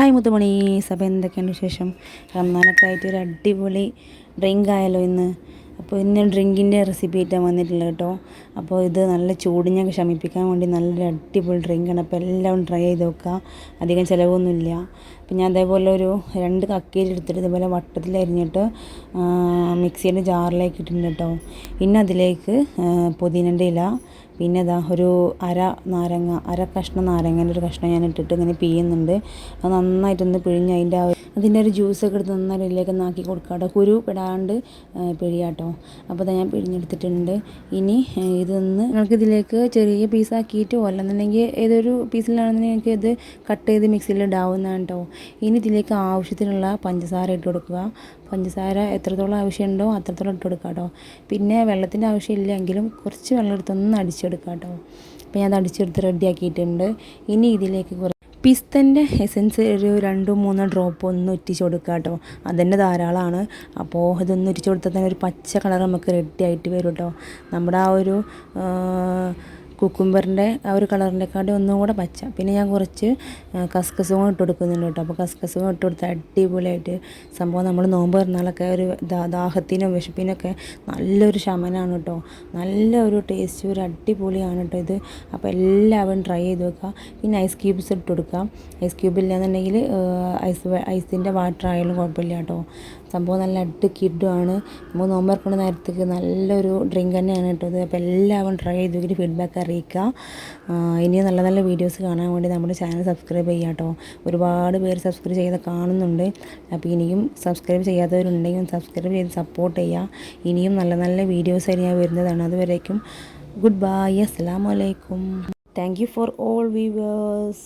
Hi മുത്തുമണി. സഭ എന്തൊക്കെയാണ് വിശേഷം? റംസാനൊക്കെ ആയിട്ട് ഒരു അടിപൊളി ഡ്രിങ്ക് ആയാലോ ഇന്ന്. അപ്പോൾ ഇന്ന് ഡ്രിങ്കിന്റെ റെസിപ്പി ആയിട്ടാണ് വന്നിട്ടില്ല കേട്ടോ. അപ്പോൾ ഇത് നല്ല ചൂടിനൊക്കെ ശമിപ്പിക്കാൻ വേണ്ടി നല്ലൊരു അടിപൊളി ഡ്രിങ്കാണ് അപ്പോൾ എല്ലാം ട്രൈ ചെയ്ത് നോക്കുക. അധികം ചിലവൊന്നുമില്ല. അപ്പോൾ ഞാൻ അതേപോലെ ഒരു രണ്ട് കക്കയിൽ എടുത്തിട്ട് ഇതുപോലെ വട്ടത്തിൽ അരിഞ്ഞിട്ട് മിക്സിയുടെ ജാറിലേക്ക് ഇട്ടിട്ടുണ്ട് കേട്ടോ. പിന്നെ അതിലേക്ക് പുതിനന്റെ ഇല പിന്നെ ഇതാ ഒരു അര നാരങ്ങ അര കഷ്ണം നാരങ്ങേന്റെ ഒരു കഷ്ണം ഞാൻ ഇട്ടിട്ട് ഇങ്ങനെ പിയുന്നുണ്ട്. അത് നന്നായിട്ടൊന്ന് പിഴിഞ്ഞ് അതിന്റെ ആ അതിന്റെ ഒരു ജ്യൂസൊക്കെ എടുത്ത് നന്നായി ഇതിലേക്ക് നാക്കി കൊടുക്കാം. കേട്ടോ കുരു പെടാണ്ട് പിഴിയാട്ടോ. അപ്പോൾ അത് ഞാൻ പിഴിഞ്ഞെടുത്തിട്ടുണ്ട്. ഇനി ഇതൊന്ന് നിങ്ങൾക്ക് ഇതിലേക്ക് ചെറിയ പീസാക്കിയിട്ടോ അല്ലെന്നുണ്ടെങ്കിൽ ഏതൊരു പീസിലാണെന്നുണ്ടെങ്കിൽ നിങ്ങൾക്ക് ഇത് കട്ട് ചെയ്ത് മിക്സിയിൽ ഇടാവുന്നതാണ് കേട്ടോ ഇനി ഇതിലേക്ക് ആവശ്യത്തിനുള്ള പഞ്ചസാര ഇട്ട് കൊടുക്കുക. പഞ്ചസാര എത്രത്തോളം ആവശ്യമുണ്ടോ അത്രത്തോളം ഇട്ട് കൊടുക്കുക കേട്ടോ പിന്നെ വെള്ളത്തിന്റെ ആവശ്യമില്ലെങ്കിലും കുറച്ച് വെള്ളം എടുത്തൊന്ന് അടിച്ചെടുക്കുക കേട്ടോ അപ്പോൾ ഞാൻ അത് അടിച്ചെടുത്ത് റെഡിയാക്കിയിട്ടുണ്ട്. ഇനി ഇതിലേക്ക് കുറച്ച് പിസ്തന്റെ എസൻസ് ഒരു രണ്ടോ മൂന്നോ ഡ്രോപ്പ് ഒന്ന് ഒറ്റിച്ച് കൊടുക്കുക കേട്ടോ. അതന്നെ ധാരാളമാണ്. അപ്പോൾ ഇതൊന്ന് ഒറ്റിച്ച് കൊടുത്താൽ തന്നെ ഒരു പച്ച കളർ നമുക്ക് റെഡി ആയിട്ട് വരും കേട്ടോ. നമ്മുടെ ആ ഒരു കുക്കുംബറിന്റെ ആ ഒരു കളറിന്റെക്കാട്ടി ഒന്നും കൂടെ പച്ച. പിന്നെ ഞാൻ കുറച്ച് കസ്കസും ഇട്ട് കൊടുക്കുന്നുണ്ട് കേട്ടോ. അപ്പോൾ കസ്കസും ഇട്ട് കൊടുത്ത് അടിപൊളിയായിട്ട് സംഭവം നമ്മൾ നോമ്പ് പറഞ്ഞാലൊക്കെ ഒരു ദാഹത്തിനും വിശപ്പിനൊക്കെ നല്ലൊരു ശമനമാണ് കേട്ടോ. നല്ല ഒരു ടേസ്റ്റ് ഒരു അടിപൊളിയാണ് കേട്ടോ ഇത്. അപ്പോൾ എല്ലാവരും ട്രൈ ചെയ്ത് വെക്കുക പിന്നെ ഐസ് ക്യൂബ്സ് ഇട്ട് കൊടുക്കുക ഐസ് ക്യൂബ് ഇല്ലാന്നുണ്ടെങ്കിൽ ഐസ് ഐസിന്റെ വാട്ടർ ആയാലും കുഴപ്പമില്ല കേട്ടോ. സംഭവം നല്ല അടി കിഡുമാണ് നമ്മൾ നോമ്പ് നേരത്തേക്ക് നല്ലൊരു ഡ്രിങ്ക് തന്നെയാണ് കേട്ടോ ഇത്. അപ്പോൾ എല്ലാവരും ട്രൈ ചെയ്ത് ഫീഡ്ബാക്ക് അറിയിക്കുക. ഇനിയും നല്ല നല്ല വീഡിയോസ് കാണാൻ വേണ്ടി നമ്മുടെ ചാനൽ സബ്സ്ക്രൈബ് ചെയ്യുക കേട്ടോ. ഒരുപാട് പേര് സബ്സ്ക്രൈബ് ചെയ്ത് കാണുന്നുണ്ട്. അപ്പോൾ ഇനിയും സബ്സ്ക്രൈബ് ചെയ്യാത്തവരുണ്ടെങ്കിൽ സബ്സ്ക്രൈബ് ചെയ്ത് സപ്പോർട്ട് ചെയ്യുക. ഇനിയും നല്ല നല്ല വീഡിയോസ് ആയിട്ട് വരുന്നതാണ്. അതുവരേക്കും ഗുഡ് ബൈ അസ്സാം വലൈക്കും thank you for all viewers